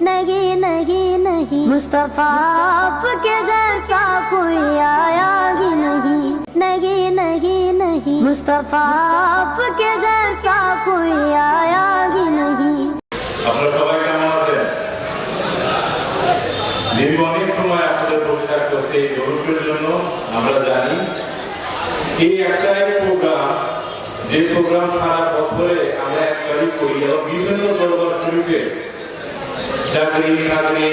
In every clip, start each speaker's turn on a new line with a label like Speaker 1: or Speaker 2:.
Speaker 1: नहीं नहीं नहीं मुस्तफा आपके जैसा कोई आया ही नहीं नहीं नहीं नहीं मुस्तफा आपके जैसा कोई आया ही नहीं
Speaker 2: আপনারা সবাই কেমন আছেন দীর্ঘ অনেক সময় আপনাদের বসে থাকতে হচ্ছে এই জরুরের জন্য আমরা জানি এই একটাই প্রোগ্রাম যে প্রোগ্রাম সারা বছরে আমরা একবারই করি এবং বিভিন্ন দরবার শরীফে চাকরি চাকরি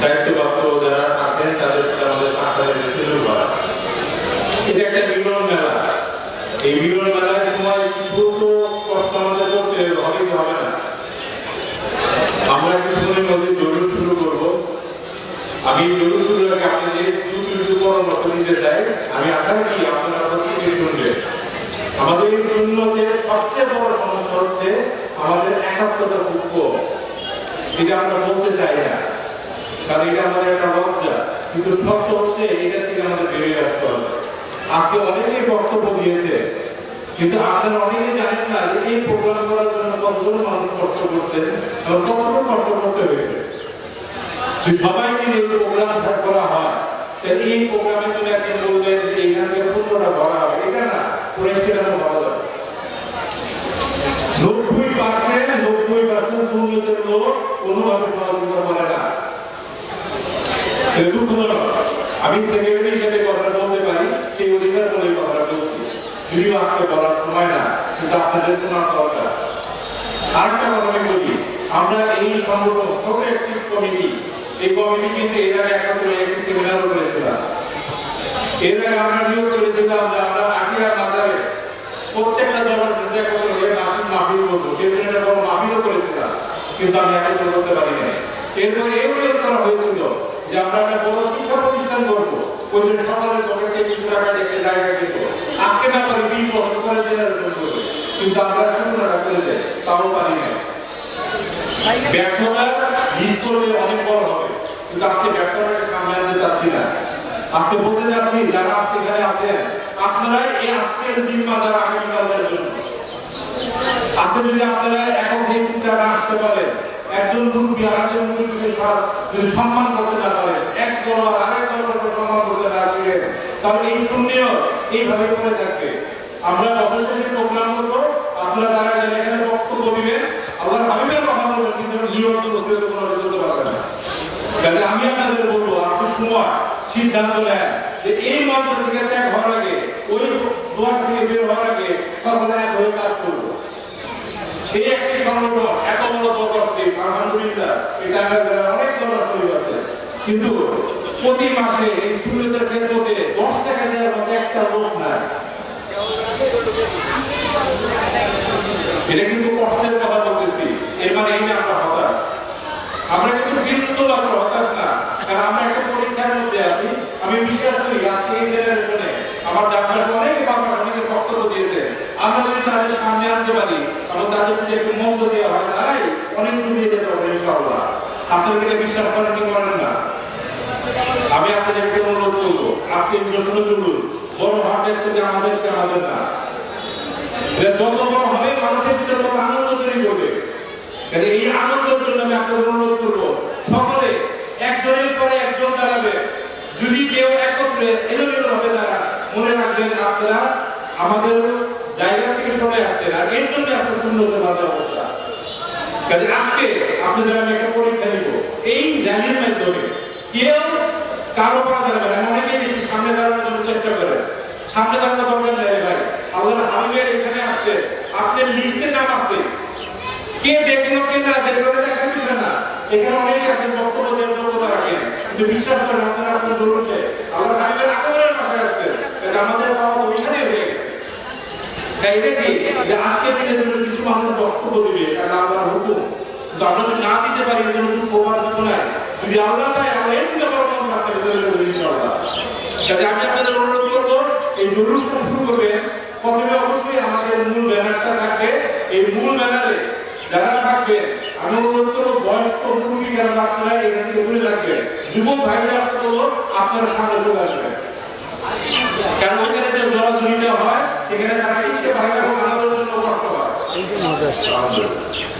Speaker 2: দায়িত্বপ্রাপ্ত যারা আছেন, তাদের আমাদের সাক্ষাতের সুযোগ হয় এটা একটা মিলন মেলা। এই মিলন মেলার সময় কিছু কষ্ট আমাদের করতে হবে না। আমরা কিছুক্ষণের মধ্যে জরুর শুরু করব। আমি জরুর শুরু আগে আপনাদের কিছু পরামর্শ দিতে চাই। আমি আশা রাখি আপনারা প্রত্যেকে শুনবেন। আমাদের শূন্যতে সবচেয়ে বড় সমস্যা হচ্ছে, আমাদের একাত্মতা খুব এটা আমরা বলতে চাই না। কারণ এটা আমাদের একটা লজ্জা। কিন্তু সত্য হচ্ছে এটা থেকে আমাদের বেরিয়ে আসতে হবে। আজকে অনেকেই বক্তব্য দিয়েছে, কিন্তু আপনারা অনেকে জানেন না যে এই প্রোগ্রাম করার জন্য কতজন মানুষ কষ্ট করছে, এবং কতজন কষ্ট করতে হয়েছে। সবাই মিলে এই প্রোগ্রাম করা হয় এই প্রোগ্রামের জন্য একজন বলবেন যে এখান থেকে ভরা হবে এটা না পরিষ্কার ভাবা যাবে নব্বই পার্সেন্ট নব্বই পার্সেন্ট দুর্নীতির লোক কোনোভাবে সহযোগিতা করে না কিন্তু কোনো আমি সেক্রেটারি হিসেবে কথাটা বলতে পারি সেই অধিকার বলে এই কথাটা বলছি আজকে বলার সময় না, কিন্তু আপনাদের শোনার দরকার আরেকটা কথা আমি আমরা এই সংগঠন, ছোট একটি কমিটি, এই কমিটি কিন্তু এর আগে একাত্তরে একটি সেমিনারও করেছিলাম। এর আগে আমরা নিয়োগ করেছিলাম যে আমরা আকিরা মাজারে প্রত্যেকটা জনগণকে একত্র হয়ে মাসিক মাহফিল করব সেদিন একটা বড় করেছিলাম, কিন্তু আমি একত্র করতে পারি নাই। এরপরে এই নিয়োগ করা হয়েছিল যে আমরা একটা বড় শিক্ষা প্রতিষ্ঠান করব, ওই জন্য সকালের পকেটে কিছু টাকা রেখে জায়গা দিত একজন সম্মান করতে না পারে এক দল আর আরেক এই শূন্যও এইভাবে আমরা বছর শেষে প্রোগ্রাম করব আপনারা যারা যারা এখানে বক্তব্য দিবেন আল্লাহর হাবিবের কথা বলবেন কিন্তু নিয়মিত বসে কোনো চলতে পারবে না কাজে আমি আপনাদের বলব আপনি সময় সিদ্ধান্ত নেন যে এই মঞ্চ থেকে ত্যাগ হওয়ার আগে, ওই দোয়ার থেকে বের হওয়ার আগে সকলে এক হয়ে কাজ করব। এই একটি সংগঠন, এত বড় দরখাস্তি আলহামদুলিল্লাহ এটা আমাদের অনেক দরখাস্তি আছে কিন্তু প্রতি মাসে এই স্টুডেন্টদের ক্ষেত্রে দশ টাকা দেওয়ার মতো একটা লোক নাই। এটা কিন্তু কষ্টের কথা বলতেছি এর মানে এই না আমরা হতাশ আমরা কিন্তু বিরুদ্ধ মাত্র হতাশ না কারণ আমরা একটা পরীক্ষার মধ্যে আছি আমি বিশ্বাস করি আজকে এই জেনারেশনে আমার ডাক্তার অনেক বাবা অনেকে বক্তব্য দিয়েছে আমরা যদি তাদের সামনে আনতে পারি একটু মন্ত্র দেওয়া হয় তাই অনেক দূর দিয়ে যেতে পারবে ইনশাআল্লাহ। আপনারা কি এটা বিশ্বাস করেন কি করেন না? আমি আপনাদেরকে অনুরোধ করব, আজকে যশোর চলুন বড় হাতের থেকে আমাদেরকে আমাদের না। যত বড় হবে, মানুষের ভিতরে তত আনন্দ তৈরি কাজে এই আনন্দের জন্য আমি আপনাদের অনুরোধ করব, সকলে একজনের পরে একজন দাঁড়াবে। যদি কেউ একত্রে এলোমেলো ভাবে দাঁড়া মনে রাখবেন আপনারা আমাদের জায়গা থেকে সরে আসছেন আর এর জন্য আপনার সুন্দর বাধা অবস্থা। কাজে আজকে আপনাদের আমি একটা পরীক্ষা নিব। এই র্যালির মাধ্যমে কেউ কারও করা দাঁড়াবে না অনেকে বেশি সামনে দাঁড়ানোর জন্য চেষ্টা করে সামনে দাঁড়ানো দরকার নেই ভাই। আল্লাহ হাবিবের এখানে আসছে। আপনার লিস্টের নাম আছে। কে দেখল, কে না দেখল, এটা দেখার বিষয় না। এখানে অনেকে আছেন, বক্তব্য দেওয়ার যোগ্যতা রাখেন। কিন্তু বিশ্বাস করেন, আপনারা আসলে জরুরি আল্লাহ হাবিবের আগমনের পাশে আসছে কাজে আমাদের পাওয়া তো ওইখানে হয়ে গেছে তাই এটা যে আজকে কিছু মানুষ বক্তব্য দিবে, এটা আল্লাহর হুকুম। আমরা না দিতে পারি, এর কোনো প্রমাণ কিছু নাই। যদি আল্লাহ চায় আল্লাহ এর থেকে বড় কোনো থাকতে ভিতরে দেবে, ইনশাআল্লাহ। কাজে আমি আপনাদের অনুরোধ করব, এই জরুরটা শুরু করবেন। প্রথমে অবশ্যই আমাদের মূল ব্যানারটা থাকবে। এই মূল ব্যানারে যারা থাকবে আমি অনুরোধ করব, বয়স্ক মুরব্বী যারা আপনারা এখান থেকে দূরে থাকবেন। যুবক ভাইরা করব, আপনারা সামনে চলে আসবেন। কারণ ওইখানে যে জলাজলিটা হয়, সেখানে তারা টিকতে পারে এবং আমাদের জন্য কষ্ট হয়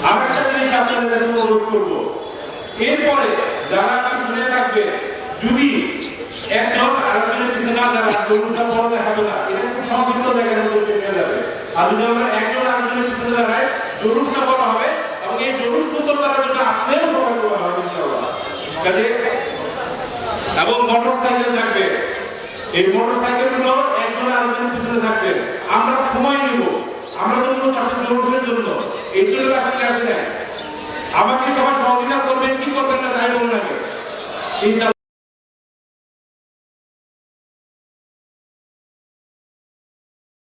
Speaker 2: আর একটা জিনিস আপনাদের কাছে অনুরোধ করব। এরপরে যারা পিছনে থাকবে যদি একজন আরেকজনের পিছনে না দাঁড়ায় জলুসটা বড় দেখাবে না। এটা খুব সংক্ষিপ্ত জায়গায় পেয়ে যাবে। আর যদি আমরা একজন আরেকজনের পিছনে দাঁড়ায়, জলুসটা বড় হবে এবং এই জলুস সুন্দর করার জন্য আপনিও সবাই হবে কাজে এবং মোটর থাকবে। এই মোটর সাইকেলগুলো একজন আরেকজনের পিছনে থাকবে। আমরা সময় নিব। আমরা জন্য চাষের মানুষের জন্য। এই জন্য রাখতে আসবে আমাকে সবাই সহযোগিতা করবেন কি করবেন না তাই ইনশাআল্লাহ।